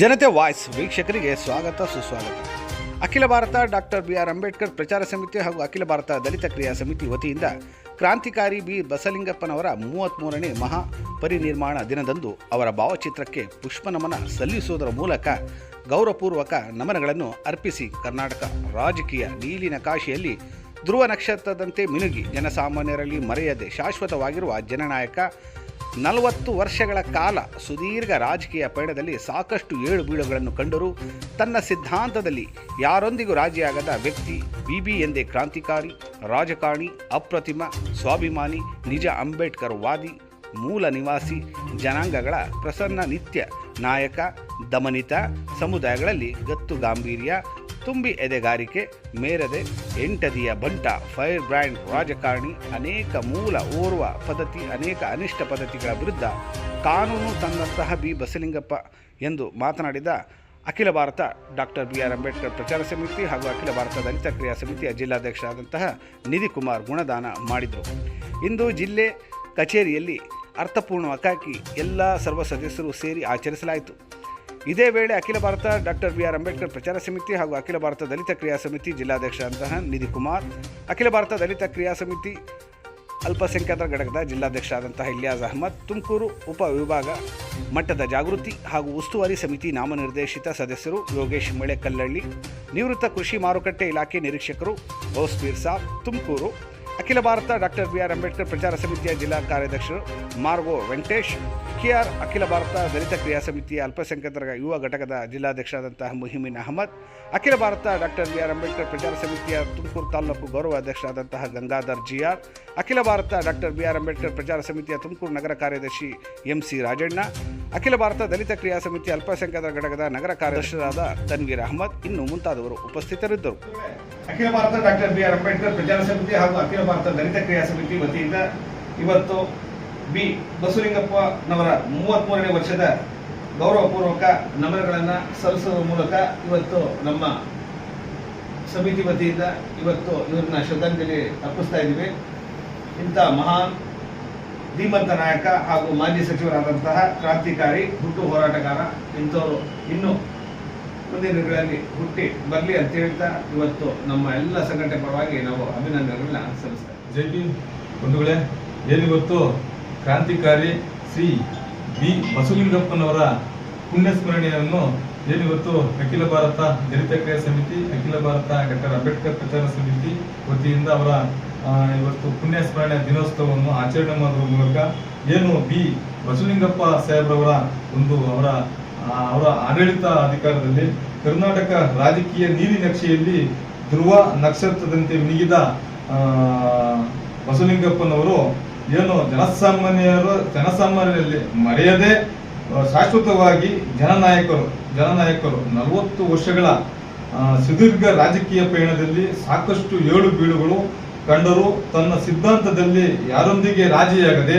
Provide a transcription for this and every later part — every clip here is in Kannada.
ಜನತೆ ವಾಯ್ಸ್ ವೀಕ್ಷಕರಿಗೆ ಸ್ವಾಗತ, ಸುಸ್ವಾಗತ. Akhila Bharata doctor B R Ambedkar Prachara Samiti ಹಾಗೂ ಅಖಿಲ ಭಾರತ ದಲಿತ ಕ್ರಿಯಾ ಸಮಿತಿ ವತಿಯಿಂದ ಕ್ರಾಂತಿಕಾರಿ ಬಿ. ಬಸಲಿಂಗಪ್ಪನವರ ಮೂವತ್ತ್ಮೂರನೇ ಮಹಾ ಪರಿನಿರ್ಮಾಣ ದಿನದಂದು ಅವರ ಭಾವಚಿತ್ರಕ್ಕೆ ಪುಷ್ಪನಮನ ಸಲ್ಲಿಸುವುದರ ಮೂಲಕ ಗೌರವಪೂರ್ವಕ ನಮನಗಳನ್ನು ಅರ್ಪಿಸಿ ಕರ್ನಾಟಕ ರಾಜಕೀಯ ನೀಲಿನ ಕಾಶಿಯಲ್ಲಿ ಧ್ರುವ ನಕ್ಷತ್ರದಂತೆ ಮಿನುಗಿ ಜನಸಾಮಾನ್ಯರಲ್ಲಿ ಮರೆಯದೆ ಶಾಶ್ವತವಾಗಿರುವ ಜನನಾಯಕ ನಲವತ್ತು ವರ್ಷಗಳ ಕಾಲ ಸುದೀರ್ಘ ರಾಜಕೀಯ ಪಯಣದಲ್ಲಿ ಸಾಕಷ್ಟು ಏಳು ಬೀಳುಗಳನ್ನು ಕಂಡರೂ ತನ್ನ ಸಿದ್ಧಾಂತದಲ್ಲಿ ಯಾರೊಂದಿಗೂ ರಾಜಿಯಾಗದ ವ್ಯಕ್ತಿ ಬಿಬಿ ಎಂದೇ ಕ್ರಾಂತಿಕಾರಿ, ರಾಜಕಾರಣಿ, ಅಪ್ರತಿಮ, ಸ್ವಾಭಿಮಾನಿ, ನಿಜ ಅಂಬೇಡ್ಕರ್ ವಾದಿ, ಮೂಲ ನಿವಾಸಿ, ಜನಾಂಗಗಳ ಪ್ರಸನ್ನ ನಿತ್ಯ ನಾಯಕ, ದಮನಿತ ಸಮುದಾಯಗಳಲ್ಲಿ ಗತ್ತು ಗಾಂಭೀರ್ಯ ತುಂಬಿ ಎದೆಗಾರಿಕೆ, ಮೇರದೆ ಎಂಟದಿಯ ಬಂಟ, ಫೈರ್ ಬ್ರ್ಯಾಂಡ್ ರಾಜಕಾರಣಿ, ಅನೇಕ ಮೂಲ ಓರ್ವ ಪದ್ಧತಿ, ಅನೇಕ ಅನಿಷ್ಟ ಪದ್ಧತಿಗಳ ವಿರುದ್ಧ ಕಾನೂನು ತಂದಂತಹ ಬಿ. ಬಸಲಿಂಗಪ್ಪ ಎಂದು ಮಾತನಾಡಿದ Akhila Bharata doctor B. R. Ambedkar Prachara Samiti ಹಾಗೂ ಅಖಿಲ ಭಾರತ ದಲಿತ ಕ್ರಿಯಾ ಸಮಿತಿಯ ಜಿಲ್ಲಾಧ್ಯಕ್ಷರಾದಂತಹ ನಿಧಿ ಕುಮಾರ್ ಗುಣದಾನ ಮಾಡಿದರು. ಇಂದು ಜಿಲ್ಲೆ ಕಚೇರಿಯಲ್ಲಿ ಅರ್ಥಪೂರ್ಣವಾಗಿ ಎಲ್ಲ ಸರ್ವ ಸದಸ್ಯರು ಸೇರಿ ಆಚರಿಸಲಾಯಿತು. ಇದೇ ವೇಳೆ Akhila Bharata doctor B R Ambedkar Prachara Samiti ಹಾಗೂ ಅಖಿಲ ಭಾರತ ದಲಿತ ಕ್ರಿಯಾ ಸಮಿತಿ ಜಿಲ್ಲಾಧ್ಯಕ್ಷರಾದಂತಹ ನಿಧಿ ಕುಮಾರ್, ಅಖಿಲ ಭಾರತ ದಲಿತ ಕ್ರಿಯಾ ಸಮಿತಿ ಅಲ್ಪಸಂಖ್ಯಾತರ ಘಟಕದ ಜಿಲ್ಲಾಧ್ಯಕ್ಷರಾದಂತಹ ಇಲಿಯಾಜ್ ಅಹಮದ್, ತುಮಕೂರು ಉಪ ವಿಭಾಗ ಮಟ್ಟದ ಜಾಗೃತಿ ಹಾಗೂ ಉಸ್ತುವಾರಿ ಸಮಿತಿ ನಾಮನಿರ್ದೇಶಿತ ಸದಸ್ಯರು ಯೋಗೇಶ್ ಮೇಳೆಕಲ್ಲಳ್ಳಿ, ನಿವೃತ್ತ ಕೃಷಿ ಮಾರುಕಟ್ಟೆ ಇಲಾಖೆ ನಿರೀಕ್ಷಕರು Gousbeer Sab, Tumakuru Akhila Bharata doctor B R Ambedkar Prachara ಸಮಿತಿಯ ಜಿಲ್ಲಾ ಕಾರ್ಯದರ್ಶರು ಮಾರ್ಗೋ ವೆಂಕಟೇಶ್ ಕೆಆರ್ ಅಖಿಲ ಭಾರತ ದಲಿತ ಕ್ರಿಯಾ ಸಮಿತಿಯ ಅಲ್ಪಸಂಖ್ಯಾತರ ಯುವ ಘಟಕದ ಜಿಲ್ಲಾಧ್ಯಕ್ಷರಾದಂತಹ Muhimin Ahmed, Akhila Bharata doctor B R Ambedkar Prachara ಸಮಿತಿಯ ತುಮಕೂರು ತಾಲೂಕು ಗೌರವ ಅಧ್ಯಕ್ಷರಾದಂತಹ Gangadhar GR, Akhila Bharata doctor B R Ambedkar Prachara ಸಮಿತಿಯ ತುಮಕೂರು ನಗರ ಕಾರ್ಯದರ್ಶಿ ಎಂ ಸಿ ರಾಜಣ್ಣ, ಅಖಿಲ ಭಾರತ ದಲಿತ ಕ್ರಿಯಾ ಸಮಿತಿ ಅಲ್ಪಸಂಖ್ಯಾತರ ಘಟಕದ ನಗರ ಕಾರ್ಯದರ್ಶಿಯಾದ ತನ್ವೀರ್ ಅಹಮದ್ ಇನ್ನು ಮುಂತಾದವರು ಉಪಸ್ಥಿತರಿದ್ದರು. Akhila Bharata doctor B R Ambedkar Prachara Samiti ಹಾಗೂ ಅಖಿಲ ಭಾರತ ದಲಿತ ಕ್ರಿಯಾ ಸಮಿತಿ ವತಿಯಿಂದ ಇವತ್ತು ಬಿ. ಬಸವಲಿಂಗಪ್ಪನವರ ಮೂವತ್ಮೂರನೇ ವರ್ಷದ ಗೌರವಪೂರ್ವಕ ನಮನಗಳನ್ನು ಸಲ್ಲಿಸುವ ಮೂಲಕ ಇವತ್ತು ನಮ್ಮ ಸಮಿತಿ ವತಿಯಿಂದ ಇವತ್ತು ಇವ್ರನ್ನ ಶ್ರದ್ಧಾಂಜಲಿ ಅರ್ಪಿಸ್ತಾ ಇದ್ದೀವಿ. ಇಂಥ ಮಹಾನ್, ಧೀಮಂತ ನಾಯಕ ಹಾಗೂ ಮಾಜಿ ಸಚಿವರಾದಂತಹ ಕ್ರಾಂತಿಕಾರಿ, ಹುಟ್ಟು ಹೋರಾಟಗಾರ ಇಂಥವರು ಇನ್ನು ಮುಂದಿನ ದಿನಗಳಲ್ಲಿ ಹುಟ್ಟಿ ಬರಲಿ ಅಂತ ಹೇಳ್ತಾ ಇವತ್ತು ನಮ್ಮ ಎಲ್ಲ ಸಂಘಟನೆ ಪರವಾಗಿ ನಾವು ಅಭಿನಂದನೆಗಳನ್ನ ಸಲ್ಲಿಸ್ತಾ ಇದ್ದೀವಿ. ಜೈ ಬಂಧುಗಳೇ ಬಂಧುಗಳೇ, ಏನಿವತ್ತು ಕ್ರಾಂತಿಕಾರಿ ಶ್ರೀ ಬಿ. ಬಸವಲಿಂಗಪ್ಪನವರ ಪುಣ್ಯಸ್ಮರಣೆಯನ್ನು ಏನಿವತ್ತು ಅಖಿಲ ಭಾರತ ದಲಿತ ಕ್ರಿಯಾ ಸಮಿತಿ, ಅಖಿಲ ಭಾರತ ಡಾಕ್ಟರ್ ಅಂಬೇಡ್ಕರ್ ಪ್ರಚಾರ ಸಮಿತಿ ವತಿಯಿಂದ ಅವರ ಇವತ್ತು ಪುಣ್ಯಸ್ಮರಣೆ ದಿನೋತ್ಸವವನ್ನು ಆಚರಣೆ ಮಾಡುವ ಮೂಲಕ ಏನು ಬಿ. ಬಸವಲಿಂಗಪ್ಪ ಸಾಹೇಬ್ರವರ ಒಂದು ಅವರ ಅವರ ಆಡಳಿತ ಅಧಿಕಾರದಲ್ಲಿ ಕರ್ನಾಟಕ ರಾಜಕೀಯ ನೀಲಿ ನಕ್ಷೆಯಲ್ಲಿ ಧ್ರುವ ನಕ್ಷತ್ರದಂತೆ ಮಿಣಿಗಿದ ಬಸವಲಿಂಗಪ್ಪನವರು ಏನು ಜನಸಾಮಾನ್ಯರು, ಜನಸಾಮಾನ್ಯರಲ್ಲಿ ಮರೆಯದೆ ಶಾಶ್ವತವಾಗಿ ಜನನಾಯಕರು ಜನನಾಯಕರು ನಲವತ್ತು ವರ್ಷಗಳ ಸುದೀರ್ಘ ರಾಜಕೀಯ ಪಯಣದಲ್ಲಿ ಸಾಕಷ್ಟು ಏಳು ಬೀಳುಗಳು ಕಂಡರು ತನ್ನ ಸಿದ್ಧಾಂತದಲ್ಲಿ ಯಾರೊಂದಿಗೆ ರಾಜಿಯಾಗದೆ,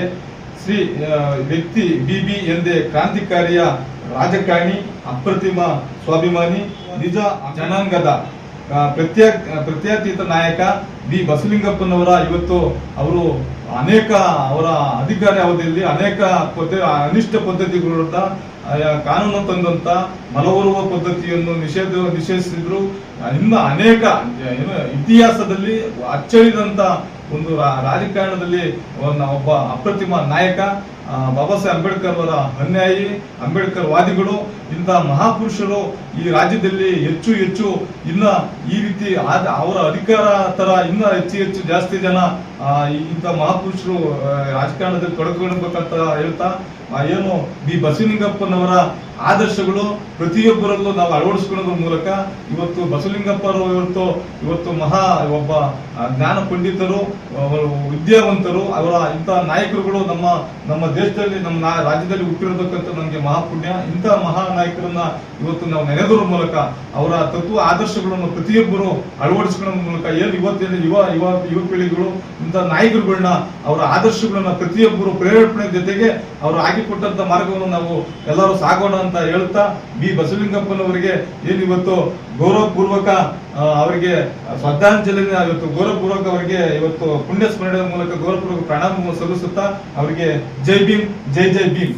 ಶ್ರೀ ವ್ಯಕ್ತಿ ಬಿ ಬಿ ಎಂದೇ ಕ್ರಾಂತಿಕಾರಿಯ ರಾಜಕಾರಣಿ ಅಪ್ರತಿಮ ಸ್ವಾಭಿಮಾನಿ, ನಿಜ ಜನಾಂಗದ ಪ್ರತ್ಯೇಕ ಪ್ರತ್ಯೇಕಿತ ನಾಯಕ ಬಿ ಬಸಲಿಂಗಪ್ಪನವರ ಇವತ್ತು ಅವರು ಅನೇಕ ಅವರ ಅಧಿಕಾರ ಅವಧಿಯಲ್ಲಿ ಅನೇಕ ಪದ್ಧತಿ, ಅನಿಷ್ಟ ಪದ್ಧತಿಗಳ ಕಾನೂನು ತಂದಂತ ಮಲವರುವ ಪದ್ಧತಿಯನ್ನು ನಿಷೇಧ, ನಿಷೇಧಿಸಿದ್ರು. ಇನ್ನು ಅನೇಕ ಇತಿಹಾಸದಲ್ಲಿ ಅಚ್ಚಳಿದಂತ ಒಂದು ರಾಜಕಾರಣದಲ್ಲಿ ಒಬ್ಬ ಅಪ್ರತಿಮ ನಾಯಕ ಬಾಬಾ ಸಾಹೇಬ್ ಅಂಬೇಡ್ಕರ್ ಅವರ ಅನ್ಯಾಯಿ, ಅಂಬೇಡ್ಕರ್ ವಾದಿಗಳು ಇಂತಹ ಮಹಾಪುರುಷರು ಈ ರಾಜ್ಯದಲ್ಲಿ ಹೆಚ್ಚು ಹೆಚ್ಚು ಇನ್ನ ಈ ರೀತಿ ಅವರ ಅಧಿಕಾರ ತರ ಇನ್ನ ಹೆಚ್ಚು ಹೆಚ್ಚು ಜಾಸ್ತಿ ಜನ ಇಂಥ ಮಹಾಪುರುಷರು ರಾಜಕಾರಣದಲ್ಲಿ ತೊಡಗಿಕೊಳ್ಬೇಕಂತ ಹೇಳ್ತಾ ಏನು ಬಿ. ಬಸವಲಿಂಗಪ್ಪನವರ ಆದರ್ಶಗಳು ಪ್ರತಿಯೊಬ್ಬರಲ್ಲೂ ನಾವು ಅಳವಡಿಸ್ಕೊಳ್ಳೋದ್ರ ಮೂಲಕ ಇವತ್ತು ಬಸವಲಿಂಗಪ್ಪ ಅವರು ಇವತ್ತು ಇವತ್ತು ಮಹಾ ಒಬ್ಬ ಜ್ಞಾನ ಪಂಡಿತರು ವಿದ್ಯಾವಂತರು, ಅವರ ಇಂಥ ನಾಯಕರುಗಳು ನಮ್ಮ ನಮ್ಮ ದೇಶದಲ್ಲಿ, ನಮ್ಮ ರಾಜ್ಯದಲ್ಲಿ ಹುಟ್ಟಿರತಕ್ಕಂಥ ನಮಗೆ ಮಹಾಪುಣ್ಯ. ಇಂಥ ಮಹಾ ನಾಯಕರನ್ನ ಇವತ್ತು ನಾವು ನೆನೆದರ ಮೂಲಕ, ಅವರ ತತ್ವ ಆದರ್ಶಗಳನ್ನು ಪ್ರತಿಯೊಬ್ಬರು ಅಳವಡಿಸಿಕೊಳ್ಳುವ ಮೂಲಕ, ಏನು ಇವತ್ತಿನ ಯುವ ಯುವ ಯುವ ಪೀಳಿಗೆಗಳು, ಇಂಥ ನಾಯಕರುಗಳನ್ನ, ಅವರ ಆದರ್ಶಗಳನ್ನ ಪ್ರತಿಯೊಬ್ಬರು ಪ್ರೇರೇಪಣೆ ಜೊತೆಗೆ ಅವರು ಹಾಕಿಕೊಟ್ಟಂತ ಮಾರ್ಗವನ್ನು ನಾವು ಎಲ್ಲರೂ ಸಾಗೋಣ ಅಂತ ಹೇಳ್ತಾ ಬಿ ಬಸವಲಿಂಗಪ್ಪನವರಿಗೆ ಏನು ಇವತ್ತು ಗೌರವಪೂರ್ವಕ ಅವರಿಗೆ ಶ್ರದ್ಧಾಂಜಲಿ ಇವತ್ತು ಗೌರವಪೂರ್ವಕ ಅವರಿಗೆ ಇವತ್ತು ಪುಣ್ಯ ಸ್ಮರಣೆ ಮೂಲಕ ಗೌರವಪೂರ್ವಕ ಪ್ರಣಾಮ ಸಲ್ಲಿಸುತ್ತಾ ಅವರಿಗೆ ಜೈ ಭೀಮ್, ಜೈ ಜೈ ಭೀಮ್.